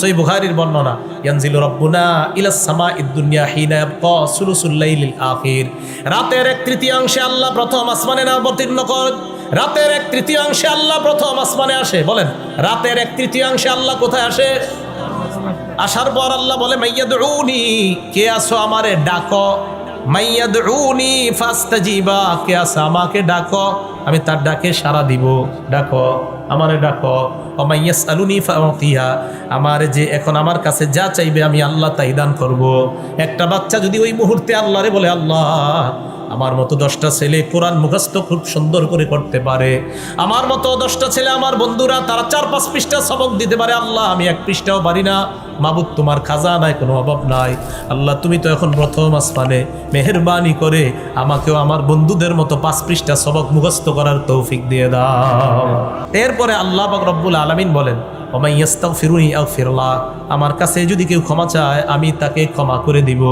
সই বুখারির বর্ণনা, ইয়ানজিল রব্বুনা ইলাস সামা ইদ্দুনিয়া হিনা ইয়াবকা সুলুসুল লাইলিল আখির। রাতের এক তৃতীয়াংশে আল্লাহ প্রথম আসমানে অবতীর্ণ কর রাতের এক তৃতীয়াংশে আল্লাহ প্রথম আসমানে আসে, বলেন, রাতের এক তৃতীয়াংশে আল্লাহ কোথায় আসে? আসার পর আল্লাহ বলে, মাইয়াদউনি, কে আসো আমারে ডাকো? মাইয়াদউনি, ফাস্তাজিবা, কে আসো আমাকে ডাকো? আমি তার ডাকে সাড়া দিব, ডাকো। আমারে ডাকো অমাইয়াস আলুনি ফাতিয়া আমার যে এখন আমার কাছে যা চাইবে আমি আল্লাহ তাই দান করব। একটা বাচ্চা যদি ওই মুহূর্তে আল্লাহরে বলে, আল্লাহ, আমার মতো দশটা ছেলে কোরআন মুখস্থ খুব সুন্দর করে করতে পারে। আমার মতো দশটা ছেলে আমার বন্ধুরা, তারা চার পাঁচ পৃষ্ঠা সবক দিতে পারে। আল্লাহ, আমি এক পৃষ্ঠাও পারি না। মাবুদ, তোমার খাজা নাই কোনো অভাব নাই। আল্লাহ, তুমি তো এখন প্রথম আসমানে। মেহরবানি করে আমাকেও আমার বন্ধুদের মতো পাঁচ পৃষ্ঠা সবক মুখস্থ করার তৌফিক দিয়ে দাও। এরপরে আল্লাহ পাক রব্বুল আলমিন বলেন ওমাইয়াস্তাও ফিরুনি আও ফিরলা আমার কাছে যদি কেউ ক্ষমা চায়, আমি তাকে ক্ষমা করে দিব।